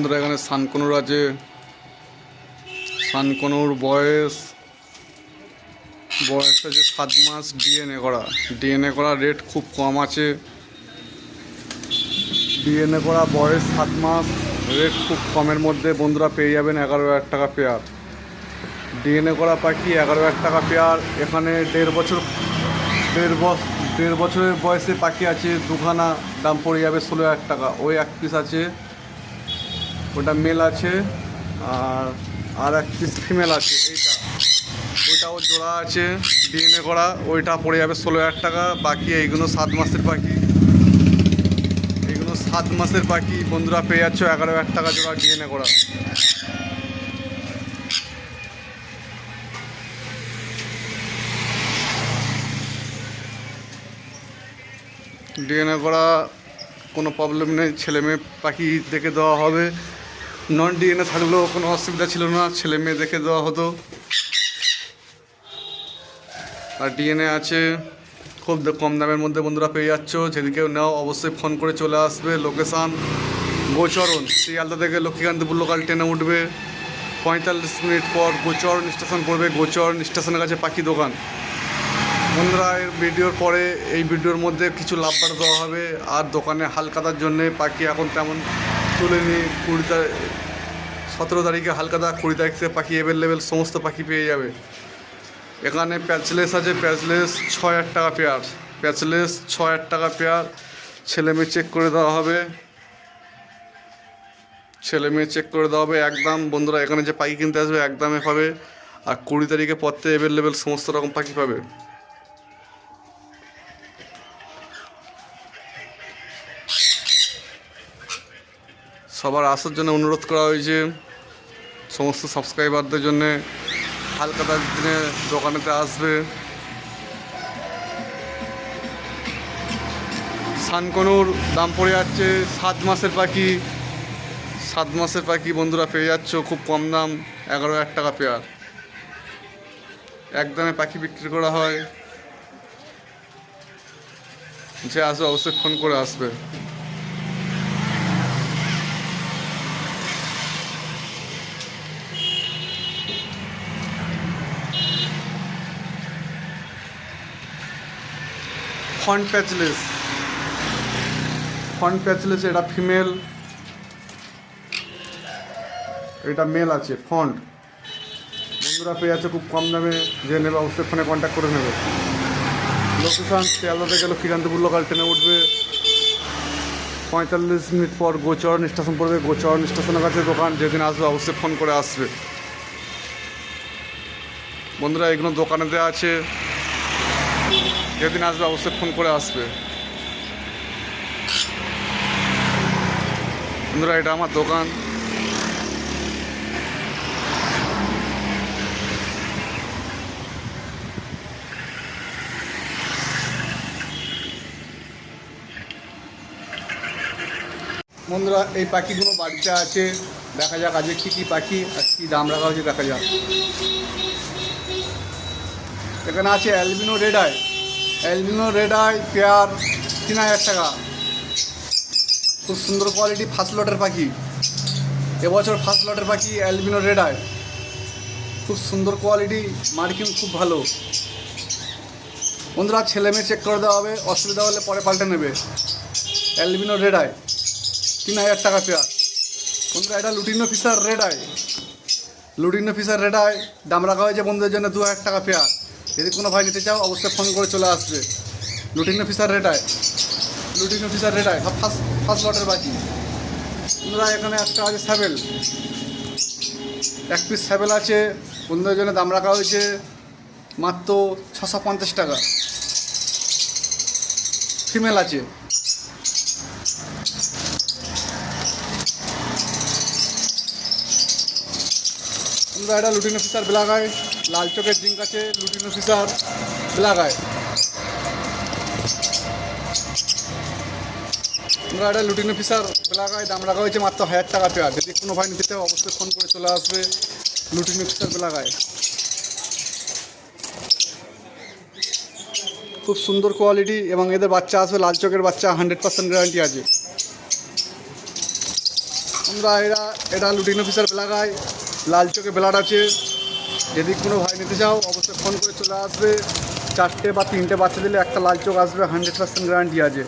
বন্ধুরা এখানে সানকনুর আছে। সানকনুর বয়স বয়স আছে সাত মাস ডিএনএ করা। ডিএনএ করা রেট খুব কম আছে। ডিএনএ করা বয়স সাত মাস রেট খুব কমের মধ্যে বন্ধুরা পেয়ে যাবেন এগারো হাজার টাকা পেয়ার ডিএনএ করা পাখি এগারো হাজার টাকা পেয়ার এখানে দেড় বছর দেড় বছর দেড় বছরের বয়সে পাখি আছে দুখানা, দাম পড়ে যাবে ষোলো হাজার টাকা। ওই এক পিস আছে ওটা মেল আছে আর আর এক পিস ফিমেল আছে, এইটা। ওইটাও জোড়া আছে ডিএনএ করা, ওইটা পড়ে যাবে ষোলো হাজার টাকা, বাকি এইগুলো সাত মাসের পাখি এইগুলো সাত মাসের পাখি বন্ধুরা পেয়ে যাচ্ছ এগারো হাজার টাকা জোড়া ডিএনএ করা। ডিএনএ করা, কোনো প্রবলেম নেই, ছেলে মেয়ে পাখি দেখে দেওয়া হবে। নন ডিএনএ থাকলেও কোনো অসুবিধা ছিল না, ছেলে মেয়ে দেখে দেওয়া হতো। আর ডিএনএ আছে, খুব কম দামের মধ্যে বন্ধুরা পেয়ে যাচ্ছ। যদি কেউ নাও, অবশ্যই ফোন করে চলে আসবে। লোকেশান, গোচরণ, শিয়ালদা থেকে লক্ষ্মীকান্তপুর লোকাল ট্রেনে উঠবে। পঁয়তাল্লিশ মিনিট পর গোচরণ স্টেশন পড়বে। গোচরণ স্টেশনের কাছে পাখি দোকান। বন্ধুরা, এর ভিডিওর পরে, এই ভিডিওর মধ্যে কিছু লাভবার দেওয়া হবে। আর দোকানে হালকাতার জন্যে পাখি এখন তেমন তুলেনি কুড়ি তারিখ সতেরো তারিখে হালকা হালকাতা কুড়ি তারিখ থেকে পাখি অ্যাভেলেবেল সমস্ত পাখি পেয়ে যাবে। এখানে প্যাচলেস আছে, প্যাচলেস ছ হাজার টাকা পেয়ার প্যাচলেস ছ হাজার টাকা পেয়ার ছেলে মেয়ে চেক করে দেওয়া হবে। ছেলে মেয়ে চেক করে দেওয়া হবে একদম। বন্ধুরা, এখানে যে পাখি কিনতে আসবে একদমে পাবে। আর কুড়ি তারিখে পড়তে অ্যাভেলেবেল সমস্ত রকম পাখি পাবে। সবার আসার জন্য অনুরোধ করা হয়েছে সমস্ত সাবস্ক্রাইবারদের জন্য হালকাতার দিনে দোকানেতে আসবে। সানকনুর দাম পড়ে যাচ্ছে, সাত মাসের পাখি। সাত মাসের পাখি বন্ধুরা পেয়ে যাচ্ছ, খুব কম দাম, এগারো হাজার টাকা পেয়ার। একদমে পাখি বিক্রি করা হয়। যে আসবে অবশ্যই ফোন করে আসবে। ফন্ট প্যাচলেস। ফন্ট প্যাচলেস এটা ফিমেল। এটা মেল আছে ফন্ট বন্ধুরা পেয়ে আছে খুব কম দামে, যে নেবে অবশ্যই ফোনে কন্ট্যাক্ট করে নেবে। লোকেশান শিয়ালদা থেকে লক্ষ্মীকান্তপুর লোকাল ট্রেনে উঠবে। পঁয়তাল্লিশ মিনিট পর গোচরণ স্টেশন পড়বে। গোচরণ স্টেশনের কাছে দোকান, যেদিন আসবে অবশ্যই ফোন করে আসবে। বন্ধুরা এগুলো দোকানে দেওয়া আছে। যেদিন আসবে অবশ্যই ফোন করে আসবে। বন্ধুরা, এটা আমার দোকান। বন্ধুরা, এই পাখিগুলো বাড়িতে আছে। দেখা যাক আজকে কী কী পাখি আর কী দাম রাখা হয়েছে, দেখা যাক। এখানে আছে albino red eye. Albino red eye pair তিন হাজার টাকা। খুব সুন্দর কোয়ালিটি ফার্স্ট লটের পাখি। এবছর ফার্স্ট লটের পাখি অ্যালবিনো রেড আই খুব সুন্দর কোয়ালিটি মার্কিং খুব ভালো। বন্ধুরা, ছেলে মেয়ে চেক করে দেওয়া হবে, অসুবিধা হলে পরে পাল্টে নেবে। অ্যালবিনো রেড আই তিন হাজার টাকা পেয়ার বন্ধুরা, এটা lutino fischer red eye lutino fischer red eye দাম রাখা হয়েছে বন্ধুদের জন্য দু হাজার টাকা পেয়ার যদি কোনো ভাই নিতে চাও, অবশ্যই ফোন করে চলে আসবে। Lutino fischer red eye lutino fischer red eye সব ফার্স্ট ফার্স্ট লটের বাকি। বন্ধুরা, এখানে একটা আছে স্যাবেল। এক পিস স্যাবেল আছে বন্ধুদের জন্য দাম রাখা হয়েছে, মাত্র ছশো পঞ্চাশ টাকা। ফিমেল আছে। আমরা এটা লুটিন অফিসার বেলাগায়। লাল চোখের জিঙ্ক আছে লুটিন অফিসার বেলাগায়। আমরা এটা লুটিন অফিসার বেলাগায়, দাম রাখা হয়েছে মাত্র হাজার টাকা পেয়ার যদি কোনো ভাই নিতে চাও অবশ্যই ফোন করে চলে আসবে লুটিন অফিসার বেলাগায়। খুব সুন্দর কোয়ালিটি এবং এদের বাচ্চা আসবে লাল চোখের বাচ্চা হান্ড্রেড পার্সেন্ট গ্যারান্টি আছে। আমরা এরা এটা লুটিন অফিসার এলাকায় লাল চোখে বেলাট আছে। যদি কোনো ভাই নিতে চাও, অবশ্যই ফোন করে চলে আসবে। চারটে বা তিনটে বাচ্চা দিলে একটা লাল চোখ আসবে হান্ড্রেড পার্সেন্ট গ্যারান্টি আছে।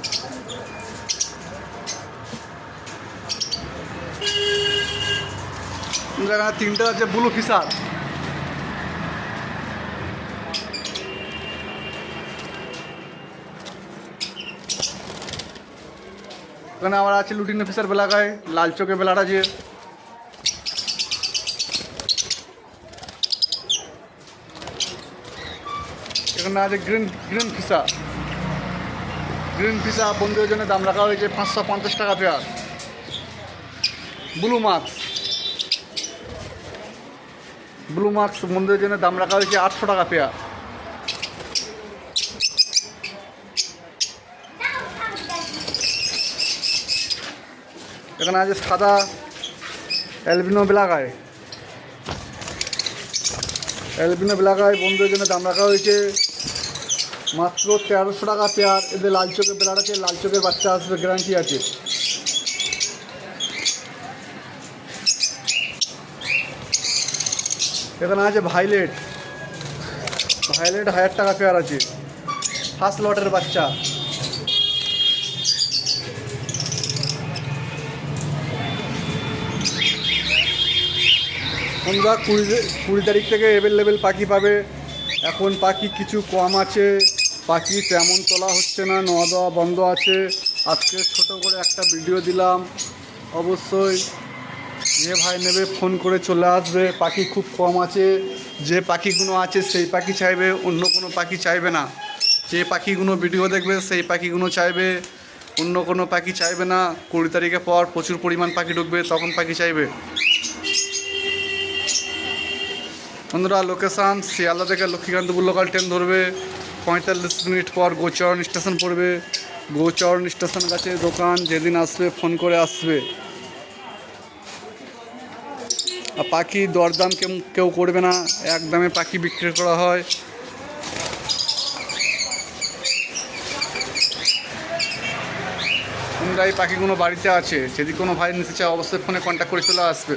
তিনটে আছে ব্লু ফিসার এখানে আবার আছে লুটিন অফিসার বেলাকায় লাল চোখে বেলাট আছে। এখানে আছে green green fischer green fischer বন্ধুদের জন্য দাম রাখা হয়েছে পাঁচশো পঞ্চাশ টাকা pair blue masks blue masks বন্ধুদের জন্য দাম রাখা হয়েছে আটশো টাকা পেয়ার এখানে আছে সাদা অ্যালবিনো বেলাগায়। অ্যালবিনো বেলাগায় বন্ধুদের জন্য দাম রাখা হয়েছে মাত্র তেরোশো টাকা পেয়ার। এদের লাল চোখের বেলার আছে, লাল চোখের বাচ্চা আসবে গ্যারান্টি আছে। এখানে আছে ভাইলেট। ভাইলেট হাজার টাকা পেয়ার আছে। ফার্স্ট লটের বাচ্চা। কুড়ি কুড়ি তারিখ থেকে অ্যাভেলেবেল পাখি পাবে। এখন পাখি কিছু কম আছে। পাখি তেমন তোলা হচ্ছে না নেওয়া দেওয়া বন্ধ আছে। আজকে ছোট করে একটা ভিডিও দিলাম। অবশ্যই যে ভাই নেবে ফোন করে চলে আসবে। পাখি খুব কম আছে। যে পাখিগুলো আছে, সেই পাখি চাইবে, অন্য কোনো পাখি চাইবে না। যে পাখিগুলো ভিডিও দেখবে, সেই পাখিগুলো চাইবে। অন্য কোনো পাখি চাইবে না। কুড়ি তারিখে পর প্রচুর পরিমাণ পাখি ঢুকবে, তখন পাখি চাইবে। বন্ধুরা লোকেশান শিয়ালদা থেকে লক্ষ্মীকান্তপুর লোকাল ট্রেন ধরবে। পঁয়তাল্লিশ মিনিট পর গোচরণ স্টেশন পড়বে। গোচরণ স্টেশন কাছে দোকান যেদিন আসবে, ফোন করে আসবে। আর পাখি দরদাম কেউ কেউ করবে না। একদমে পাখি বিক্রি করা হয়। এই পাখিগুলো বাড়িতে আছে। যদি কোনো ভাই নিতে চায়, অবশ্যই ফোনে কন্ট্যাক্ট করে চলে আসবে।